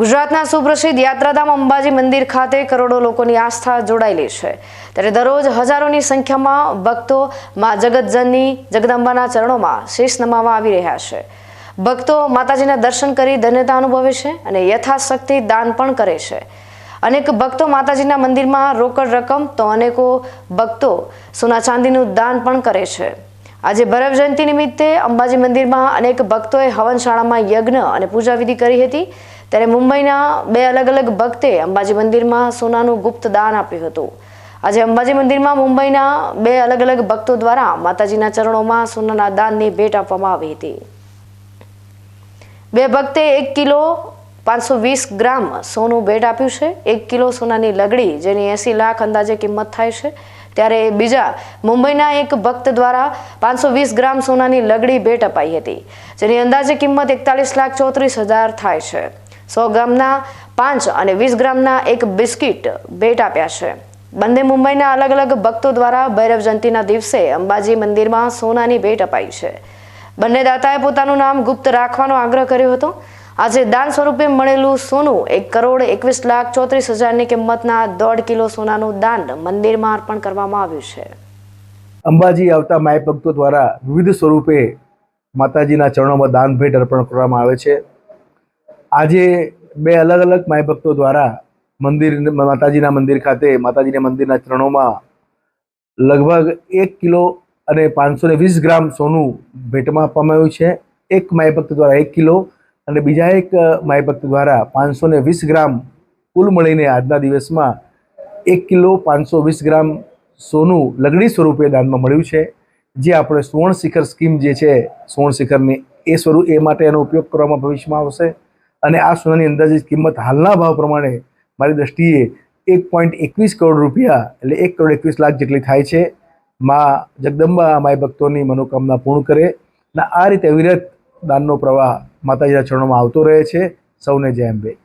ગુજરાતના સુપ્રસિદ્ધ યાત્રાધામ અંબાજી મંદિર ખાતે કરોડો લોકોની આસ્થા જોડાયેલી છે. ત્યારે દરરોજ હજારોની સંખ્યામાં ભક્તો મા જગતજનની, જગદંબાના ચરણોમાં શીશ નમાવા આવી રહ્યા છે. ભક્તો માતાજીના દર્શન કરી ધન્યતા અનુભવે છે અને યથાશક્તિ દાન પણ કરે છે. અનેક ભક્તો માતાજીના મંદિરમાં રોકડ રકમ તો અનેકો ભક્તો સોના ચાંદીનું દાન પણ કરે છે. આજે ભરવ જયંતિ નિમિત્તે અંબાજી મંદિરમાં અનેક ભક્તોએ હવનશાળામાં યજ્ઞ અને પૂજા વિધિ કરી હતી. ત્યારે મુંબઈના બે અલગ અલગ ભક્તે અંબાજી મંદિરમાં સોનાનું ગુપ્ત દાન આપ્યું હતું. આજે અંબાજી મંદિરમાં મુંબઈના બે અલગ અલગ ભક્તો દ્વારા માતાજીના ચરણોમાં સોનાના દાનની ભેટ આપવામાં આવી હતી. બે ભક્તે એક કિલો પાંચસો વીસ ગ્રામ સોનું ભેટ આપ્યું છે. એક કિલો સોનાની લગડી જેની એંસી લાખ અંદાજે કિંમત થાય છે. ત્યારે બીજા મુંબઈના એક ભક્ત દ્વારા પાંચસો વીસ ગ્રામ સોનાની લગડી ભેટ અપાઈ હતી, જેની અંદાજે કિંમત એકતાલીસ લાખ ચોત્રીસ હજાર થાય છે. સો ગ્રામના પાંચ અને વીસ ગ્રામના એક બિસ્કિટ ભેટ આપ્યા છે. બંને મુંબઈના અલગ અલગ ભક્તો દ્વારા ભૈરવ જયંતિના દિવસે અંબાજી મંદિરમાં સોનાની ભેટ અપાઈ છે. બંને દાતાએ પોતાનું નામ ગુપ્ત રાખવાનો આગ્રહ કર્યો હતો. આજે દાન સ્વરૂપે મળેલું સોનું એક કરોડ એકવીસ લાખ ચોત્રીસ હજારની કિંમતના દોઢ કિલો સોનાનું દાન મંદિરમાં અર્પણ કરવામાં આવ્યું છે. અંબાજી આવતા માય ભક્તો દ્વારા વિવિધ સ્વરૂપે માતાજીના ચરણોમાં દાન ભેટ અર્પણ કરવામાં આવે છે. આજે બે અલગ અલગ માય ભક્તો દ્વારા મંદિર, માતાજીના મંદિર ખાતે, માતાજીના મંદિરના ચરણોમાં લગભગ એક કિલો અને પાંચસો વીસ ગ્રામ સોનું ભેટમાં આપવામાં આવ્યું છે. એક માય ભક્ત દ્વારા એક કિલો અને બીજા એક માય ભક્ત દ્વારા પાંચસો ને વીસ ગ્રામ કુલ મળીને આજના દિવસમાં એક કિલો પાંચસો વીસ ગ્રામ સોનું લગડી સ્વરૂપે દાનમાં મળ્યું છે, જે આપણે સુવર્ણ શિખર સ્કીમ જે છે, સુવર્ણ શિખરની એ સ્વરૂપ, એ માટે એનો ઉપયોગ કરવામાં ભવિષ્યમાં આવશે. અને આ સોનાની અંદાજિત કિંમત હાલના ભાવ પ્રમાણે મારી દ્રષ્ટિએ એક પોઈન્ટ એકવીસ કરોડ રૂપિયા એટલે એક કરોડ એકવીસ લાખ જેટલી થાય છે. માં જગદંબા માય ભક્તોની મનોકામના પૂર્ણ કરે. અને આ રીતે અવિરત દાનનો પ્રવાહ માતાજીના ચરણોમાં આવતો રહે છે. સૌને જય અંબે.